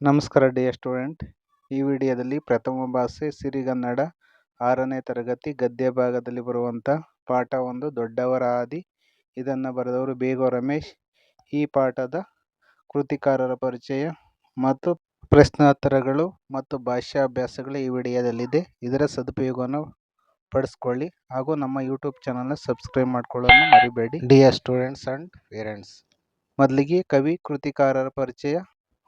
ನಮಸ್ಕಾರ dear student. ಈ ವಿಡಿಯೋದಲ್ಲಿ ಪ್ರಥಮ ಭಾಷೆ, ಸಿರಿಗನ್ನಡ, ಆರನೇ ತರಗತಿ, ಗದ್ಯ ಭಾಗದಲ್ಲಿ ಬರುವಂಥ ಪಾಠ ಒಂದು ದೊಡ್ಡವರ ಆದಿ ಇದನ್ನು ಬರೆದವರು ಬೇಗೋ ರಮೇಶ್. ಈ ಪಾಠದ ಕೃತಿಕಾರರ ಪರಿಚಯ ಮತ್ತು ಪ್ರಶ್ನೋತ್ತರಗಳು ಮತ್ತು ಭಾಷಾಭ್ಯಾಸಗಳು ಈ ವಿಡಿಯೋದಲ್ಲಿದೆ. ಇದರ ಸದುಪಯೋಗವನ್ನು ಪಡಿಸ್ಕೊಳ್ಳಿ ಹಾಗೂ ನಮ್ಮ ಯೂಟ್ಯೂಬ್ ಚಾನಲ್ನ ಸಬ್ಸ್ಕ್ರೈಬ್ ಮಾಡ್ಕೊಳ್ಳೋದನ್ನು ಮರಿಬೇಡಿ. ಡಿಯರ್ ಸ್ಟೂಡೆಂಟ್ಸ್ ಆ್ಯಂಡ್ ಪೇರೆಂಟ್ಸ್, ಮೊದಲಿಗೆ ಕವಿ, ಕೃತಿಕಾರರ ಪರಿಚಯ.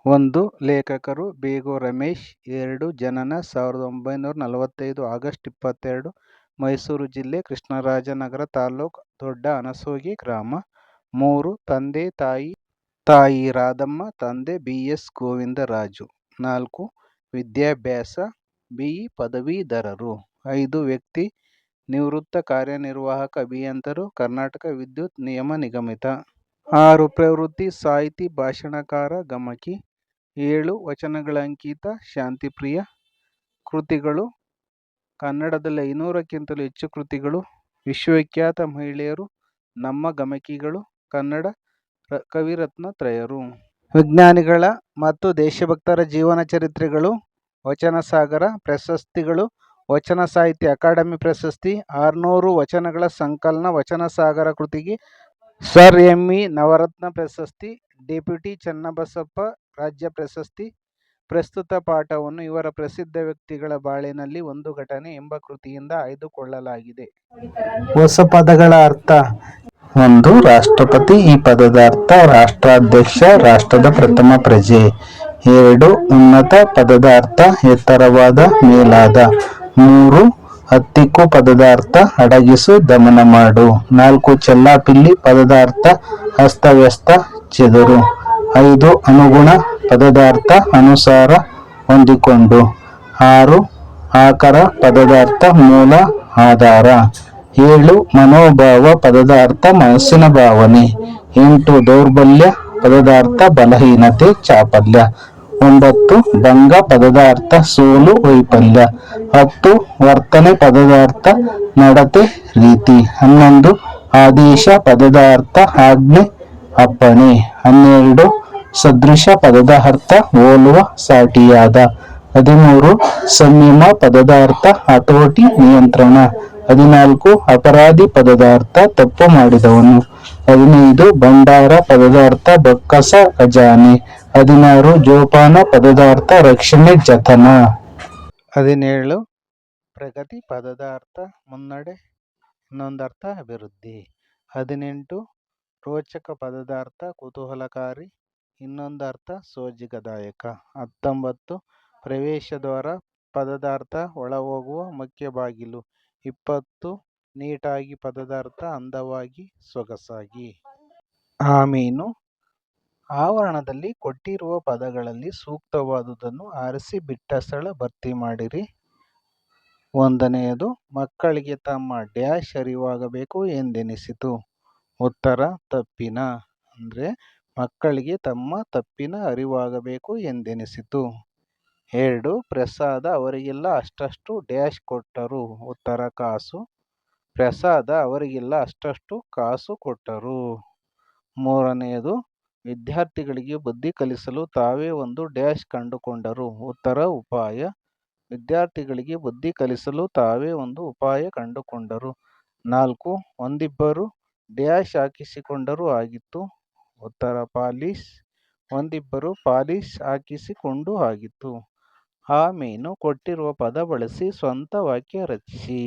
ಒಂದು ಲೇಖಕರು ಬೇಗೋ ರಮೇಶ್, ಎರಡು ಜನನ ಸಾವಿರದ ಒಂಬೈನೂರ ನಲವತ್ತೈದು ಆಗಸ್ಟ್ ಇಪ್ಪತ್ತೆರಡು, ಮೈಸೂರು ಜಿಲ್ಲೆ ಕೃಷ್ಣರಾಜನಗರ ತಾಲ್ಲೂಕು ದೊಡ್ಡ ಅನಸೋಗಿ ಗ್ರಾಮ, ಮೂರು ತಂದೆ ತಾಯಿ ತಾಯಿ ರಾಧಮ್ಮ, ತಂದೆ ಬಿ ಎಸ್ ಗೋವಿಂದರಾಜು, ನಾಲ್ಕು ವಿದ್ಯಾಭ್ಯಾಸ, ಬಿ ಇ ಪದವೀಧರರು, ಐದು ವ್ಯಕ್ತಿ ನಿವೃತ್ತ ಕಾರ್ಯನಿರ್ವಾಹಕ ಅಭಿಯಂತರು, ಕರ್ನಾಟಕ ವಿದ್ಯುತ್ ನಿಯಮ ನಿಗಮಿತ. ಆರು ಪ್ರವೃತ್ತಿ ಸಾಹಿತಿ ಭಾಷಣಕಾರ ಗಮಕಿ ಏಳು ವಚನಗಳ ಅಂಕಿತ ಶಾಂತಿಪ್ರಿಯ ಕೃತಿಗಳು. ಕನ್ನಡದಲ್ಲಿ ಐನೂರಕ್ಕಿಂತಲೂ ಹೆಚ್ಚು ಕೃತಿಗಳು. ವಿಶ್ವವಿಖ್ಯಾತ ಮಹಿಳೆಯರು, ನಮ್ಮ ಗಮಕಿಗಳು, ಕನ್ನಡ ಕವಿರತ್ನ ತ್ರಯರು. ವಿಜ್ಞಾನಿಗಳ ಮತ್ತು ದೇಶಭಕ್ತರ ಜೀವನ ಚರಿತ್ರೆಗಳು, ವಚನ ಸಾಗರ ಪ್ರಶಸ್ತಿಗಳು, ವಚನ ಸಾಹಿತ್ಯ ಅಕಾಡೆಮಿ ಪ್ರಶಸ್ತಿ, ಆರುನೂರು ವಚನಗಳ ಸಂಕಲನ ವಚನ ಸಾಗರ ಕೃತಿಗೆ. ಸರ್ ಎಂ ಇ ನವರತ್ನ ಪ್ರಶಸ್ತಿ, ಡೆಪ್ಯೂಟಿ ಚನ್ನಬಸಪ್ಪ ರಾಜ್ಯ ಪ್ರಶಸ್ತಿ ಪ್ರಸ್ತುತ ಪಾಠವನ್ನು ಇವರ ಪ್ರಸಿದ್ಧ ವ್ಯಕ್ತಿಗಳ ಬಾಳಿನಲ್ಲಿ ಒಂದು ಘಟನೆ ಎಂಬ ಕೃತಿಯಿಂದ ಆಯ್ದುಕೊಳ್ಳಲಾಗಿದೆ. ಹೊಸ ಪದಗಳ ಅರ್ಥ. ಒಂದು ರಾಷ್ಟ್ರಪತಿ ಈ ಪದದ ಅರ್ಥ ರಾಷ್ಟ್ರಾಧ್ಯಕ್ಷ ರಾಷ್ಟ್ರದ ಪ್ರಥಮ ಪ್ರಜೆ. ಎರಡು ಉನ್ನತ ಪದದ ಅರ್ಥ ಎತ್ತರವಾದ ಮೇಲಾದ. ಮೂರು ಹತ್ತಿಕ್ಕು ಪದದ ಅರ್ಥ ಅಡಗಿಸು ದಮನ ಮಾಡು. ನಾಲ್ಕು ಚೆಲ್ಲಾಪಿಲ್ಲಿ ಪದದ ಅರ್ಥ ಅಸ್ತವ್ಯಸ್ತ ಚೆದರು. ಐದು ಅನುಗುಣ ಪದದಾರ್ಥ ಅನುಸಾರ ಹೊಂದಿಕೊಂಡು. ಆರು ಆಕರ ಪದದಾರ್ಥ ಮೂಲ ಆಧಾರ. ಏಳು ಮನೋಭಾವ ಪದದಾರ್ಥ ಮನಸ್ಸಿನ ಭಾವನೆ. ಎಂಟು ದೌರ್ಬಲ್ಯ ಪದದಾರ್ಥ ಬಲಹೀನತೆ ಚಾಪಲ್ಯ. ಒಂಬತ್ತು ಭಂಗ ಪದದಾರ್ಥ ಸೋಲು ವೈಫಲ್ಯ. ಹತ್ತು ವರ್ತನೆ ಪದದಾರ್ಥ ನಡತೆ ರೀತಿ. ಹನ್ನೊಂದು ಆದೇಶ ಪದದಾರ್ಥ ಆಜ್ಞೆ ಅಪ್ಪಣೆ. ಹನ್ನೆರಡು ಸದೃಶ ಪದದ ಅರ್ಥ ಹೋಲುವ ಸಾಟಿಯಾದ. ಹದಿಮೂರು, ಸಂಯಮ ಪದದ ಅರ್ಥ ಹತೋಟಿ ನಿಯಂತ್ರಣ. ಹದಿನಾಲ್ಕು, ಅಪರಾಧಿ ಪದದ ಅರ್ಥ ತಪ್ಪು ಮಾಡಿದವನು. ಹದಿನೈದು, ಭಂಡಾರ ಪದದ ಅರ್ಥ ಬೊಕ್ಕಸ ಖಜಾನೆ. ಹದಿನಾರು, ಜೋಪಾನ ಪದದ ಅರ್ಥ ರಕ್ಷಣೆ ಜತನ ಹದಿನೇಳು, ಪ್ರಗತಿ ಪದದ ಅರ್ಥ ಮುನ್ನಡೆ, ಇನ್ನೊಂದರ್ಥ ಅಭಿವೃದ್ಧಿ. ಹದಿನೆಂಟು, ರೋಚಕ ಪದದ ಅರ್ಥ ಕುತೂಹಲಕಾರಿ. ಇನ್ನೊಂದು ಅರ್ಥ ಸೋಜಿಗದಾಯಕ. ಹತ್ತೊಂಬತ್ತು, ಪ್ರವೇಶದ್ವಾರ ಪದದಾರ್ಥ ಒಳಹೋಗುವ ಮುಖ್ಯ ಬಾಗಿಲು. ಇಪ್ಪತ್ತು, ನೀಟಾಗಿ ಪದದಾರ್ಥ ಅಂದವಾಗಿ ಸೊಗಸಾಗಿ. ಆಮೀನು ಆವರಣದಲ್ಲಿ ಕೊಟ್ಟಿರುವ ಪದಗಳಲ್ಲಿ ಸೂಕ್ತವಾದುದನ್ನು ಆರಿಸಿ ಬಿಟ್ಟ ಸ್ಥಳ ಭರ್ತಿ ಮಾಡಿರಿ. ಒಂದನೆಯದು, ಮಕ್ಕಳಿಗೆ ತಮ್ಮ ಡ್ಯಾಶ್ ಅರಿವಾಗಬೇಕು ಎಂದೆನಿಸಿತು. ಉತ್ತರ, ತಪ್ಪಿನ. ಅಂದರೆ ಮಕ್ಕಳಿಗೆ ತಮ್ಮ ತಪ್ಪಿನ ಅರಿವಾಗಬೇಕು ಎಂದೆನಿಸಿತು. ಎರಡು, ಪ್ರಸಾದ ಅವರಿಗೆಲ್ಲ ಅಷ್ಟಷ್ಟು ಡ್ಯಾಶ್ ಕೊಟ್ಟರು, ಉತ್ತರ ಕಾಸು. ಪ್ರಸಾದ ಅವರಿಗೆಲ್ಲ ಅಷ್ಟಷ್ಟು ಕಾಸು ಕೊಟ್ಟರು. ಮೂರನೆಯದು, ವಿದ್ಯಾರ್ಥಿಗಳಿಗೆ ಬುದ್ಧಿ ಕಲಿಸಲು ತಾವೇ ಒಂದು ಡ್ಯಾಶ್ ಕಂಡುಕೊಂಡರು, ಉತ್ತರ ಉಪಾಯ. ವಿದ್ಯಾರ್ಥಿಗಳಿಗೆ ಬುದ್ಧಿ ಕಲಿಸಲು ತಾವೇ ಒಂದು ಉಪಾಯ ಕಂಡುಕೊಂಡರು. ನಾಲ್ಕು, ಒಂದಿಬ್ಬರು ಡ್ಯಾಶ್ ಹಾಕಿಸಿಕೊಂಡರೂ ಆಗಿತ್ತು. ಉತ್ತರ ಪಾಲಿಶ್ ಒಂದಿಬ್ಬರು ಪಾಲಿಶ್ ಹಾಕಿಸಿಕೊಂಡು ಆಗಿತ್ತು. ಆ ಮೀನು ಕೊಟ್ಟಿರುವ ಪದ ಬಳಸಿ ಸ್ವಂತ ವಾಕ್ಯ ರಚಿಸಿ.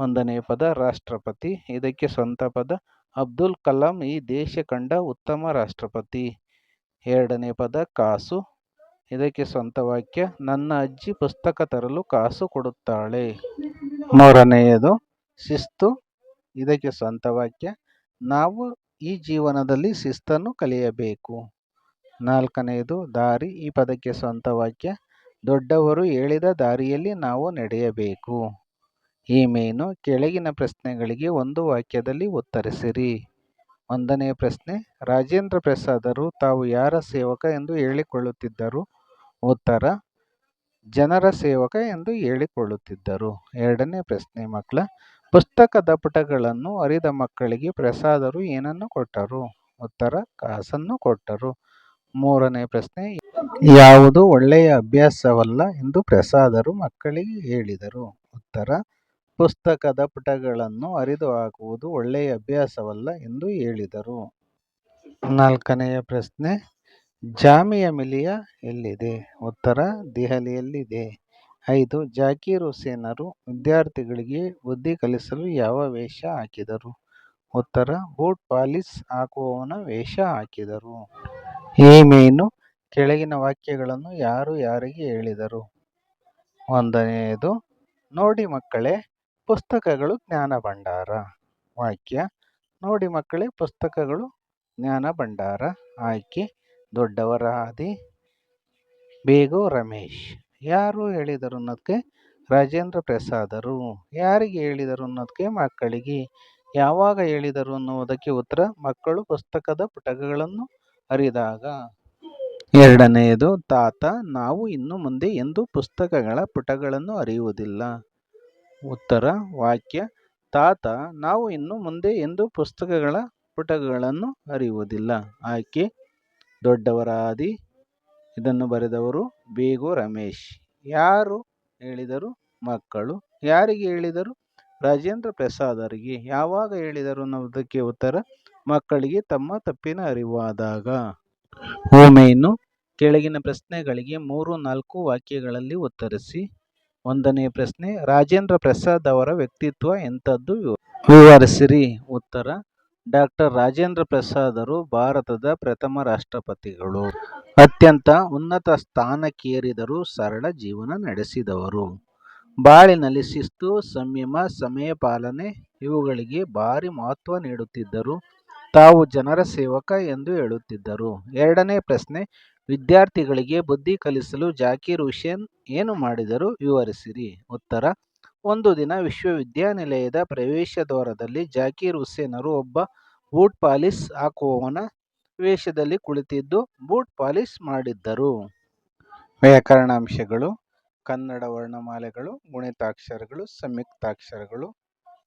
ಒಂದನೇ ಪದ ರಾಷ್ಟ್ರಪತಿ, ಇದಕ್ಕೆ ಸ್ವಂತ ಪದ ಅಬ್ದುಲ್ ಕಲಾಂ, ಈ ದೇಶ ಕಂಡ ಉತ್ತಮ ರಾಷ್ಟ್ರಪತಿ. ಎರಡನೇ ಪದ ಕಾಸು, ಇದಕ್ಕೆ ಸ್ವಂತ ವಾಕ್ಯ ನನ್ನ ಅಜ್ಜಿ ಪುಸ್ತಕ ತರಲು ಕಾಸು ಕೊಡುತ್ತಾಳೆ. ಮೂರನೆಯದು ಶಿಸ್ತು, ಇದಕ್ಕೆ ಸ್ವಂತ ವಾಕ್ಯ ನಾವು ಈ ಜೀವನದಲ್ಲಿ ಶಿಸ್ತನ್ನು ಕಲಿಯಬೇಕು. ನಾಲ್ಕನೆಯದು, ದಾರಿ ಈ ಪದಕ್ಕೆ ಸ್ವಂತ ವಾಕ್ಯ. ದೊಡ್ಡವರು ಹೇಳಿದ ದಾರಿಯಲ್ಲಿ ನಾವು ನಡೆಯಬೇಕು. ಈ ಮೇನು, ಕೆಳಗಿನ ಪ್ರಶ್ನೆಗಳಿಗೆ ಒಂದು ವಾಕ್ಯದಲ್ಲಿ ಉತ್ತರಿಸಿರಿ. ಒಂದನೇ ಪ್ರಶ್ನೆ, ರಾಜೇಂದ್ರ ಪ್ರಸಾದರು ತಾವು ಯಾರ ಸೇವಕ ಎಂದು ಹೇಳಿಕೊಳ್ಳುತ್ತಿದ್ದರು? ಉತ್ತರ, ಜನರ ಸೇವಕ ಎಂದು ಹೇಳಿಕೊಳ್ಳುತ್ತಿದ್ದರು. ಎರಡನೇ ಪ್ರಶ್ನೆ, ಮಕ್ಕಳ ಪುಸ್ತಕದ ಪುಟಗಳನ್ನು ಅರಿದ ಮಕ್ಕಳಿಗೆ ಪ್ರಸಾದರು ಏನನ್ನು ಕೊಟ್ಟರು? ಉತ್ತರ, ಕಾಸನ್ನು ಕೊಟ್ಟರು. ಮೂರನೇ ಪ್ರಶ್ನೆ, ಯಾವುದು ಒಳ್ಳೆಯ ಅಭ್ಯಾಸವಲ್ಲ ಎಂದು ಪ್ರಸಾದರು ಮಕ್ಕಳಿಗೆ ಹೇಳಿದರು. ಉತ್ತರ, ಪುಸ್ತಕದ ಪುಟಗಳನ್ನು ಹರಿದು ಹಾಕುವುದು ಒಳ್ಳೆಯ ಅಭ್ಯಾಸವಲ್ಲ ಎಂದು ಹೇಳಿದರು. ನಾಲ್ಕನೆಯ ಪ್ರಶ್ನೆ ಜಾಮಿಯ ಮಿಲಿಯ ಎಲ್ಲಿದೆ? ಉತ್ತರ, ದೆಹಲಿಯಲ್ಲಿದೆ. ಐದು ಜಾಕೀರ್ ಹುಸೇನರು ವಿದ್ಯಾರ್ಥಿಗಳಿಗೆ ಬುದ್ಧಿ ಕಲಿಸಲು ಯಾವ ವೇಷ ಹಾಕಿದರು? ಉತ್ತರ, ಬೂಟ್ ಪಾಲಿಸ್ ಹಾಕುವವನ ವೇಷ ಹಾಕಿದರು. ಈ ಮೇನು ಕೆಳಗಿನ ವಾಕ್ಯಗಳನ್ನು ಯಾರು ಯಾರಿಗೆ ಹೇಳಿದರು? ಒಂದನೆಯದು, ನೋಡಿ ಮಕ್ಕಳೇ, ಪುಸ್ತಕಗಳು ಜ್ಞಾನ ಭಂಡಾರ. ವಾಕ್ಯ, ನೋಡಿ ಮಕ್ಕಳೇ, ಪುಸ್ತಕಗಳು ಜ್ಞಾನ ಭಂಡಾರ. ಆಯ್ಕೆ ದೊಡ್ಡವರ ಹಾದಿ ಬೇಗೋ ರಮೇಶ್. ಯಾರು ಹೇಳಿದರು ಅನ್ನೋದಕ್ಕೆ ರಾಜೇಂದ್ರ ಪ್ರಸಾದರು? ಯಾರಿಗೆ ಹೇಳಿದರು ಅನ್ನೋದಕ್ಕೆ ಮಕ್ಕಳಿಗೆ? ಯಾವಾಗ ಹೇಳಿದರು ಅನ್ನುವುದಕ್ಕೆ ಉತ್ತರ ಮಕ್ಕಳು ಪುಸ್ತಕದ ಪುಟಗಳನ್ನು ಅರಿದಾಗ. ಎರಡನೆಯದು, ತಾತ, ನಾವು ಇನ್ನು ಮುಂದೆ ಎಂದು ಪುಸ್ತಕಗಳ ಪುಟಗಳನ್ನು ಅರಿಯುವುದಿಲ್ಲ. ಉತ್ತರ, ವಾಕ್ಯ, ತಾತ, ನಾವು ಇನ್ನು ಮುಂದೆ ಎಂದು ಪುಸ್ತಕಗಳ ಪುಟಗಳನ್ನು ಅರಿಯುವುದಿಲ್ಲ. ಆಯ್ಕೆ ದೊಡ್ಡವರ ಹಾದಿ ಇದನ್ನು ಬರೆದವರು ಬೇಗು ರಮೇಶ್. ಯಾರು ಹೇಳಿದರು? ಮಕ್ಕಳು. ಯಾರಿಗೆ ಹೇಳಿದರು? ರಾಜೇಂದ್ರ ಪ್ರಸಾದರಿಗೆ. ಯಾವಾಗ ಹೇಳಿದರು ಅನ್ನೋದಕ್ಕೆ ಉತ್ತರ, ಮಕ್ಕಳಿಗೆ ತಮ್ಮ ತಪ್ಪಿನ ಅರಿವಾದಾಗ. ಓಮೆಯನ್ನು ಕೆಳಗಿನ ಪ್ರಶ್ನೆಗಳಿಗೆ ಮೂರು ನಾಲ್ಕು ವಾಕ್ಯಗಳಲ್ಲಿ ಉತ್ತರಿಸಿ. ಒಂದನೇ ಪ್ರಶ್ನೆ, ರಾಜೇಂದ್ರ ಪ್ರಸಾದ್ ಅವರ ವ್ಯಕ್ತಿತ್ವ ಎಂಥದ್ದು? ವಿವರಿಸಿರಿ. ಉತ್ತರ, ಡಾಕ್ಟರ್ ರಾಜೇಂದ್ರ ಪ್ರಸಾದರು ಭಾರತದ ಪ್ರಥಮ ರಾಷ್ಟ್ರಪತಿಗಳು. ಅತ್ಯಂತ ಉನ್ನತ ಸ್ಥಾನಕ್ಕೇರಿದರೂ ಸರಳ ಜೀವನ ನಡೆಸಿದವರು. ಬಾಳಿನಲ್ಲಿ ಶಿಸ್ತು, ಸಂಯಮ, ಸಮಯ ಪಾಲನೆ ಇವುಗಳಿಗೆ ಭಾರಿ ಮಹತ್ವ ನೀಡುತ್ತಿದ್ದರು. ತಾವು ಜನರ ಸೇವಕ ಎಂದು ಹೇಳುತ್ತಿದ್ದರು. ಎರಡನೇ ಪ್ರಶ್ನೆ, ವಿದ್ಯಾರ್ಥಿಗಳಿಗೆ ಬುದ್ಧಿ ಕಲಿಸಲು ಜಾಕೀರ್ ಹುಸೇನ್ ಏನು ಮಾಡಿದರು? ವಿವರಿಸಿರಿ. ಉತ್ತರ, ಒಂದು ದಿನ ವಿಶ್ವವಿದ್ಯಾನಿಲಯದ ಪ್ರವೇಶ ದ್ವಾರದಲ್ಲಿ ಜಾಕೀರ್ ಹುಸೇನರು ಒಬ್ಬ ಬೂಟ್ ಪಾಲಿಸ್ ಹಾಕುವವನ ವೇಷದಲ್ಲಿ ಕುಳಿತಿದ್ದು ಬೂಟ್ ಪಾಲಿಶ್ ಮಾಡಿದ್ದರು. ವ್ಯಾಕರಣಾಂಶಗಳು, ಕನ್ನಡ ವರ್ಣಮಾಲೆಗಳು, ಗುಣಿತಾಕ್ಷರಗಳು, ಸಂಯುಕ್ತಾಕ್ಷರಗಳು,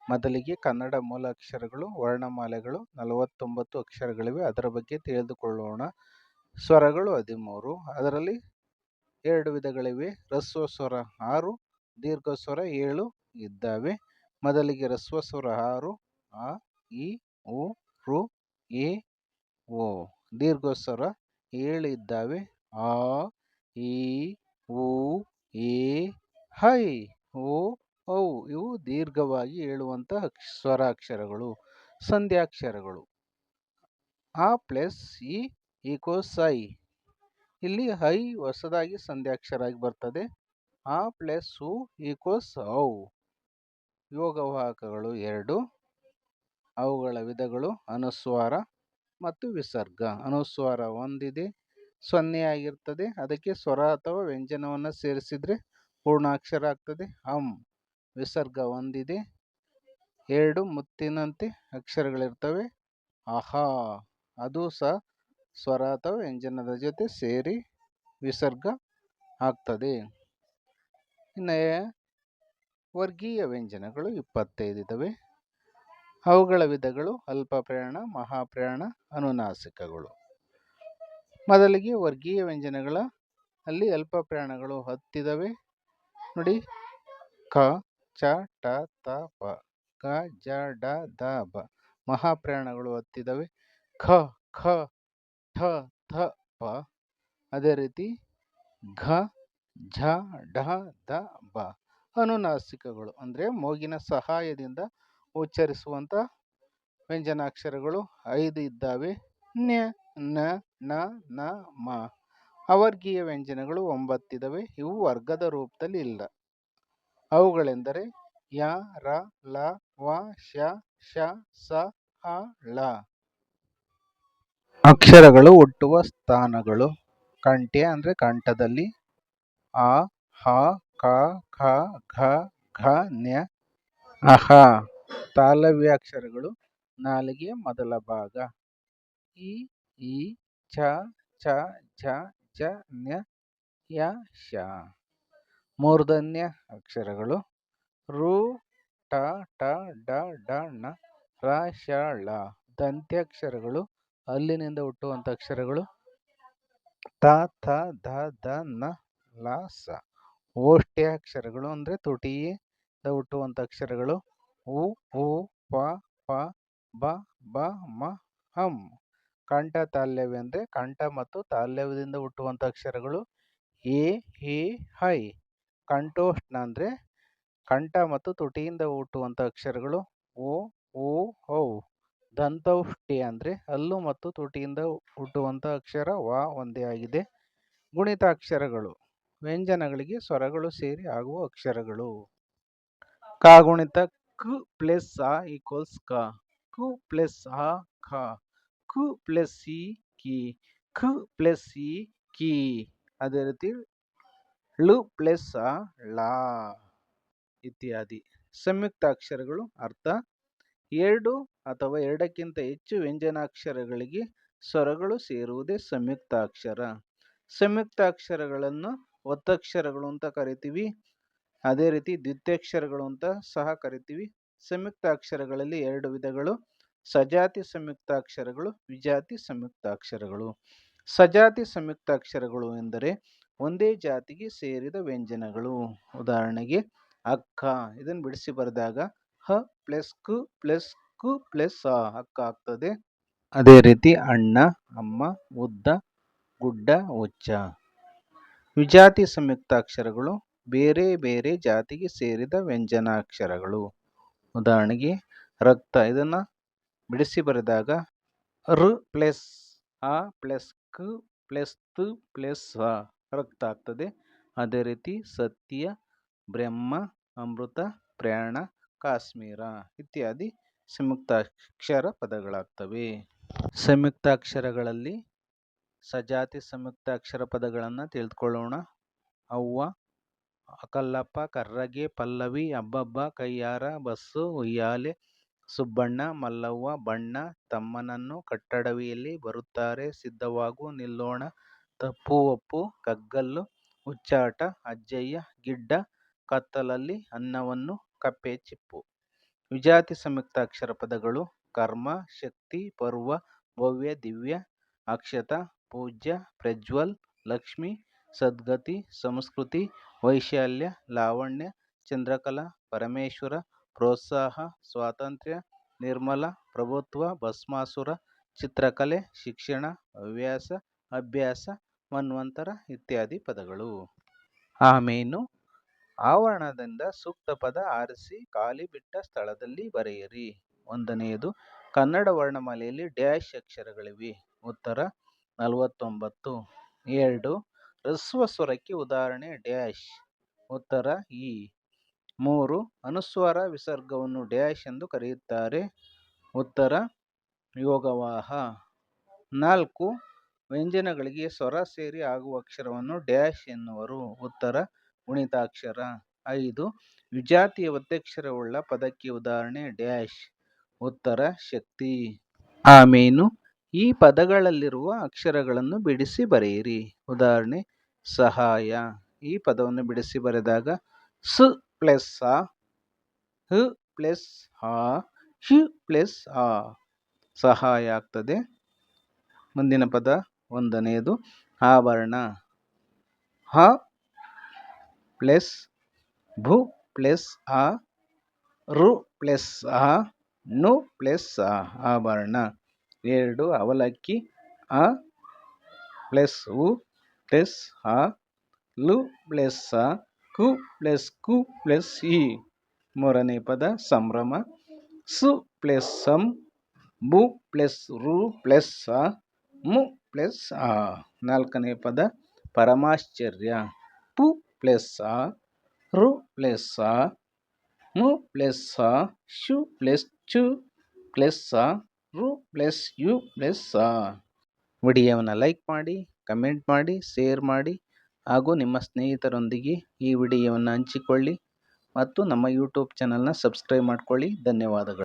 ಮೊದಲಿಗೆ ಕನ್ನಡ ಮೂಲಾಕ್ಷರಗಳು, ವರ್ಣಮಾಲೆಗಳು, ನಲವತ್ತೊಂಬತ್ತು ಅಕ್ಷರಗಳಿವೆ. ಅದರ ಬಗ್ಗೆ ತಿಳಿದುಕೊಳ್ಳೋಣ. ಸ್ವರಗಳು ಹದಿಮೂರು. ಅದರಲ್ಲಿ ಎರಡು ವಿಧಗಳಿವೆ. ರಸ್ವ ಸ್ವರ ಆರು ದೀರ್ಘ ಸ್ವರ ಏಳು ಇದ್ದಾವೆ. ಮೊದಲಿಗೆ ರಸ್ವ ಸ್ವರ ಆರು, ಆ, ಇ, ಉ ಋ ಎ ಓ ದೀರ್ಘ ಸ್ವರ ಏಳು ಇದ್ದಾವೆ ಆ, ಈ, ಉ, ಎ, ಹೈ, ಓ, ಔ ಇವು ದೀರ್ಘವಾಗಿ ಹೇಳುವಂತಹ ಸ್ವರಾಕ್ಷರಗಳು, ಸಂಧ್ಯಾಕ್ಷರಗಳು. ಆ ಪ್ಲಸ್ ಇ ಈಕ್ವಲ್ಸ್ ಐ ಇಲ್ಲಿ ಹೈ ಹೊಸದಾಗಿ ಸಂಧ್ಯಾಕ್ಷರ ಆಗಿ ಬರ್ತದೆ. ಆ ಪ್ಲಸ್ ಉ ಈಕ್ವಲ್ಸ್ ಔ. ಯೋಗವಾಹಕಗಳು ಎರಡು. ಅವುಗಳ ವಿಧಗಳು ಅನುಸ್ವಾರ ಮತ್ತು ವಿಸರ್ಗ. ಅನುಸ್ವಾರ ಒಂದಿದೆ ಸೊನ್ನೆ ಆಗಿರ್ತದೆ. ಅದಕ್ಕೆ ಸ್ವರ ಅಥವಾ ವ್ಯಂಜನವನ್ನು ಸೇರಿಸಿದರೆ ಪೂರ್ಣಾಕ್ಷರ ಆಗ್ತದೆ ಹಂ, ವಿಸರ್ಗ ಒಂದಿದೆ ಎರಡು ಮುತ್ತಿನಂತೆ ಅಕ್ಷರಗಳಿರ್ತವೆ. ಅಹಾ ಅದು ಸಹ ಸ್ವರ ಅಥವಾ ವ್ಯಂಜನದ ಜೊತೆ ಸೇರಿ ವಿಸರ್ಗ ಆಗ್ತದೆ. ಇನ್ನು, ವರ್ಗೀಯ ವ್ಯಂಜನಗಳು ಇಪ್ಪತ್ತೈದು ಇದ್ದಾವೆ ಅವುಗಳ ವಿಧಗಳು ಅಲ್ಪ ಪ್ರಯಾಣ ಮಹಾಪ್ರಯಾಣ ಅನುನಾಸಿಕಗಳು. ಮೊದಲಿಗೆ ವರ್ಗೀಯ ವ್ಯಂಜನಗಳ ಅಲ್ಲಿ ಅಲ್ಪ ಪ್ರಯಾಣಗಳು ಹತ್ತಿದವೆ. ನೋಡಿ, ಕ, ಚ, ಟ, ತ, ಪ ಕ ಜ, ಡ, ದ, ಬ ಮಹಾಪ್ರಯಾಣಗಳು ಹತ್ತಿದವೆ. ಖ ಖ, ಠ, ಥ, ಪ ಅದೇ ರೀತಿ ಘ, ಝ, ಢ, ದ, ಬ ಅನುನಾಸಿಕಗಳು. ಅಂದರೆ ಮೂಗಿನ ಸಹಾಯದಿಂದ ಉಚ್ಚರಿಸುವಂಥ ವ್ಯಂಜನಾಕ್ಷರಗಳು ಐದು ಇದ್ದಾವೆ. ನ್ಯ, ನ ನ ನ, ಮ. ಅವರ್ಗೀಯ ವ್ಯಂಜನಗಳು ಒಂಬತ್ತಿದ್ದಾವೆ ಇವು ವರ್ಗದ ರೂಪದಲ್ಲಿ ಇಲ್ಲ. ಅವುಗಳೆಂದರೆ ಯ, ರ, ಲ, ವ, ಶ ಶ, ಸ, ಹ, ಳ. ಅಕ್ಷರಗಳು ಹುಟ್ಟುವ ಸ್ಥಾನಗಳು. ಕಂಠ್ಯ ಅಂದರೆ ಕಂಠದಲ್ಲಿ. ಆ ಹ, ಕ, ಖ, ಘ ಘ, ನ್ಯ, ಅಹ. ತಾಲವ್ಯ ನಾಲಿಗೆ ಮೊದಲ ಭಾಗ. ಇ, ಈ ಛ ಛ ಝ ಝ ನ್ಯ, ಯ, ಶ. ಮೂರ್ಧನ್ಯ ಅಕ್ಷರಗಳು. ರು, ಟ ಟ, ಡ ಡ, ಣ, ರ, ಶ, ಳ. ದಂತ್ಯಾಕ್ಷರಗಳು. ಹಲ್ಲಿನಿಂದ ಹುಟ್ಟುವಂಥ ಅಕ್ಷರಗಳು. ತ, ಥ ದ ದ, ನ, ಲ, ಸ. ಓಷ್ಠ್ಯ ಅಕ್ಷರಗಳು ಅಂದರೆ ತುಟಿಯಿಂದ ಹುಟ್ಟುವಂಥ ಅಕ್ಷರಗಳು. ಉ ಉ ಪ ಪ, ಬ ಬ, ಮ, ಹಂ. ಕಂಠ ತಾಲ್ಯವ್ಯ ಅಂದರೆ ಕಂಠ ಮತ್ತು ತಾಲ್ಯವ್ಯದಿಂದ ಹುಟ್ಟುವಂಥ ಅಕ್ಷರಗಳು ಎ, ಹಿ, ಹೈ. ಕಂಠೋಷ್ಣ ಅಂದರೆ ಕಂಠ ಮತ್ತು ತುಟಿಯಿಂದ ಹುಟ್ಟುವಂಥ ಅಕ್ಷರಗಳು ಓ ಓ, ಔ. ದಂತೌಷ್ಟಿ ಅಂದರೆ ಹಲ್ಲು ಮತ್ತು ತುಟಿಯಿಂದ ಹುಟ್ಟುವಂಥ ಅಕ್ಷರ ವ ಒಂದೇ ಆಗಿದೆ. ಗುಣಿತಾಕ್ಷರಗಳು ವ್ಯಂಜನಗಳಿಗೆ ಸ್ವರಗಳು ಸೇರಿ ಆಗುವ ಅಕ್ಷರಗಳು. ಕಾಗುಣಿತ ಕ್ ಪ್ಲಸ್ ಆ ಈಕ್ವಲ್ಸ್ ಕ. ಕು ಪ್ಲಸ್ ಆ ಖ. ಕು ಪ್ಲಸ್ ಸಿ ಕಿ. ಖ ಪ್ಲಸ್ ಸಿ ಕಿ. ಅದೇ ರೀತಿ ಳು ಪ್ಲಸ್ ಆ ಳ ಇತ್ಯಾದಿ. ಸಂಯುಕ್ತ ಅಕ್ಷರಗಳು ಅರ್ಥ. ಎರಡು ಅಥವಾ ಎರಡಕ್ಕಿಂತ ಹೆಚ್ಚು ವ್ಯಂಜನಾಕ್ಷರಗಳಿಗೆ ಸ್ವರಗಳು ಸೇರುವುದೇ ಸಂಯುಕ್ತಾಕ್ಷರ ಸಂಯುಕ್ತಾಕ್ಷರಗಳನ್ನು ಒತ್ತಕ್ಷರಗಳು ಅಂತ ಕರಿತೀವಿ. ಅದೇ ರೀತಿ ದ್ವಿತ್ಯಕ್ಷರಗಳು ಅಂತ ಸಹ ಕರಿತೀವಿ. ಸಂಯುಕ್ತ ಅಕ್ಷರಗಳಲ್ಲಿ ಎರಡು ವಿಧಗಳು. ಸಜಾತಿ ಸಂಯುಕ್ತಾಕ್ಷರಗಳು, ವಿಜಾತಿ ಸಂಯುಕ್ತಾಕ್ಷರಗಳು. ಸಜಾತಿ ಸಂಯುಕ್ತಾಕ್ಷರಗಳು ಎಂದರೆ ಒಂದೇ ಜಾತಿಗೆ ಸೇರಿದ ವ್ಯಂಜನಗಳು. ಉದಾಹರಣೆಗೆ ಅಕ್ಕ ಇದನ್ನು ಬಿಡಿಸಿ ಬರೆದಾಗ ಹ ಪ್ಲಸ್ ಕು ಪ್ಲಸ್ ಕು ಪ್ಲಸ್ ಅ ಅಕ್ಕ ಆಗ್ತದೆ. ಅದೇ ರೀತಿ ಅಣ್ಣ, ಅಮ್ಮ, ಉದ್ದ, ಗುಡ್ಡ, ಉಚ್ಚ. ವಿಜಾತಿ ಸಂಯುಕ್ತಾಕ್ಷರಗಳು ಬೇರೆ ಬೇರೆ ಜಾತಿಗೆ ಸೇರಿದ ವ್ಯಂಜನಾಕ್ಷರಗಳು. ಉದಾಹರಣೆಗೆ, ರಕ್ತ ಇದನ್ನು ಬಿಡಿಸಿ ಬರೆದಾಗ ಋ ಪ್ಲಸ್ ಆ ಪ್ಲಸ್ ಕ್ ಪ್ಲಸ್ ತು ಪ್ಲಸ್ ಅ ರಕ್ತ ಆಗ್ತದೆ. ಅದೇ ರೀತಿ ಸತ್ಯ, ಬ್ರಹ್ಮ, ಅಮೃತ, ಪ್ರಯಾಣ, ಕಾಶ್ಮೀರ ಇತ್ಯಾದಿ ಸಂಯುಕ್ತಾಕ್ಷರ ಪದಗಳಾಗ್ತವೆ. ಸಂಯುಕ್ತಾಕ್ಷರಗಳಲ್ಲಿ ಸಜಾತಿ ಸಂಯುಕ್ತಾಕ್ಷರ ಪದಗಳನ್ನು ತಿಳಿದುಕೊಳ್ಳೋಣ ಅವ್ವ ಅಕಲ್ಲಪ್ಪ, ಕರ್ರಗೆ, ಪಲ್ಲವಿ, ಅಬ್ಬಬ್ಬ, ಕೈಯಾರ, ಬಸ್ಸು ಉಯ್ಯಾಲೆ ಸುಬ್ಬಣ್ಣ, ಮಲ್ಲವ್ವ, ಬಣ್ಣ, ತಮ್ಮನನ್ನು ಕಟ್ಟಡವಿಯಲ್ಲಿ ಬರುತ್ತಾರೆ, ಸಿದ್ಧವಾಗು, ನಿಲ್ಲೋಣ, ತಪ್ಪು ಒಪ್ಪು, ಕಗ್ಗಲ್ಲು, ಹುಚ್ಚಾಟ, ಅಜ್ಜಯ್ಯ, ಗಿಡ್ಡ, ಕತ್ತಲಲ್ಲಿ ಅನ್ನವನ್ನು ಕಪ್ಪೆ ಚಿಪ್ಪು. ವಿಜಾತಿ ಸಂಯುಕ್ತಾಕ್ಷರ ಪದಗಳು ಕರ್ಮ, ಶಕ್ತಿ, ಪರ್ವ, ಭವ್ಯ, ದಿವ್ಯ, ಅಕ್ಷತ, ಪೂಜ್ಯ, ಪ್ರಜ್ವಲ್, ಲಕ್ಷ್ಮಿ, ಸದ್ಗತಿ, ಸಂಸ್ಕೃತಿ ವೈಶಾಲ್ಯ, ಲಾವಣ್ಯ, ಚಂದ್ರಕಲಾ, ಪರಮೇಶ್ವರ, ಪ್ರೋತ್ಸಾಹ, ಸ್ವಾತಂತ್ರ್ಯ, ನಿರ್ಮಲ, ಪ್ರಭುತ್ವ, ಭಸ್ಮಾಸುರ, ಚಿತ್ರಕಲೆ, ಶಿಕ್ಷಣ, ಹವ್ಯಾಸ, ಅಭ್ಯಾಸ, ಮನ್ವಂತರ ಇತ್ಯಾದಿ ಪದಗಳು. ಆಮೇನು ಆವರಣದಿಂದ ಸೂಕ್ತ ಪದ ಆರಿಸಿ ಖಾಲಿ ಬಿಟ್ಟ ಸ್ಥಳದಲ್ಲಿ ಬರೆಯಿರಿ. ಒಂದನೆಯದು, ಕನ್ನಡ ವರ್ಣಮಾಲೆಯಲ್ಲಿ ಡ್ಯಾಶ್ ಅಕ್ಷರಗಳಿವೆ. ಉತ್ತರ, ನಲವತ್ತೊಂಬತ್ತು. ಎರಡು ಹ್ರಸ್ವ ಸ್ವರಕ್ಕೆ ಉದಾಹರಣೆ ಡ್ಯಾಶ್. ಉತ್ತರ ಇ. ಮೂರು ಅನುಸ್ವಾರ ವಿಸರ್ಗವನ್ನು ಡ್ಯಾಶ್ ಎಂದು ಕರೆಯುತ್ತಾರೆ. ಉತ್ತರ ಯೋಗವಾಹ. ನಾಲ್ಕು ವ್ಯಂಜನಗಳಿಗೆ ಸ್ವರ ಸೇರಿ ಆಗುವ ಅಕ್ಷರವನ್ನು ಡ್ಯಾಶ್ ಎನ್ನುವರು. ಉತ್ತರ ಗುಣಿತಾಕ್ಷರ ಐದು ವಿಜಾತಿಯ ಒತ್ತಕ್ಷರವುಳ್ಳ ಪದಕ್ಕೆ ಉದಾಹರಣೆ ಡ್ಯಾಶ್. ಉತ್ತರ ಶಕ್ತಿ. ಆಮೇನು ಈ ಪದಗಳಲ್ಲಿರುವ ಅಕ್ಷರಗಳನ್ನು ಬಿಡಿಸಿ ಬರೆಯಿರಿ. ಉದಾಹರಣೆ ಸಹಾಯ. ಈ ಪದವನ್ನು ಬಿಡಿಸಿ ಬರೆದಾಗ ಸ್ ಪ್ಲಸ್ ಸ ಹ ಪ್ಲಸ್ ಆ ಶ್ ಪ್ಲಸ್ ಆ ಸಹಾಯ ಆಗ್ತದೆ. ಮುಂದಿನ ಪದ ಒಂದನೆಯದು ಆಭರಣ ಹ ಪ್ಲಸ್ ಭು ಪ್ಲಸ್ ಆ, ರು ಪ್ಲಸ್ ಆ, ನು ಪ್ಲಸ್ ಆ ಆಭರಣ ಎರಡು ಅವಲಕ್ಕಿ ಅ ಪ್ಲಸ್ ಉ ಪ್ಲಸ್ ಆ ಲು ಪ್ಲಸ್ ಆ ಕು ಪ್ಲಸ್ ಕು ಪ್ಲಸ್ ಇ ಮೂರನೇ ಪದ ಸಂಭ್ರಮ ಸು ಪ್ಲಸ್ ಸಂ ಬು ಪ್ಲಸ್ ರು ಪ್ಲಸ್ ಆ ಮು ಪ್ಲಸ್ ಆ ನಾಲ್ಕನೇ ಪದ ಪರಮಾಶ್ಚರ್ಯ ಪು ಪ್ಲಸ್ ಆ ರು ಪ್ಲಸ್ ಆ ಮು ಪ್ಲಸ್ ಆ ಶು ಪ್ಲಸ್ ಚು ಪ್ಲಸ್ ಆ ರು ಪ್ಲಸ್ ಯು ಪ್ಲಸ್ ಆ ವಿಡಿಯೋವನ್ನು ಲೈಕ್ ಮಾಡಿ ಕಮೆಂಟ್ ಮಾಡಿ, ಶೇರ್ ಮಾಡಿ ಹಾಗೂ ನಿಮ್ಮ ಸ್ನೇಹಿತರೊಂದಿಗೆ ಈ ವಿಡಿಯೋವನ್ನು ಹಂಚಿಕೊಳ್ಳಿ ಮತ್ತು ನಮ್ಮ ಯೂಟ್ಯೂಬ್ ಚಾನಲ್ನ ಸಬ್ಸ್ಕ್ರೈಬ್ ಮಾಡ್ಕೊಳ್ಳಿ. ಧನ್ಯವಾದಗಳು.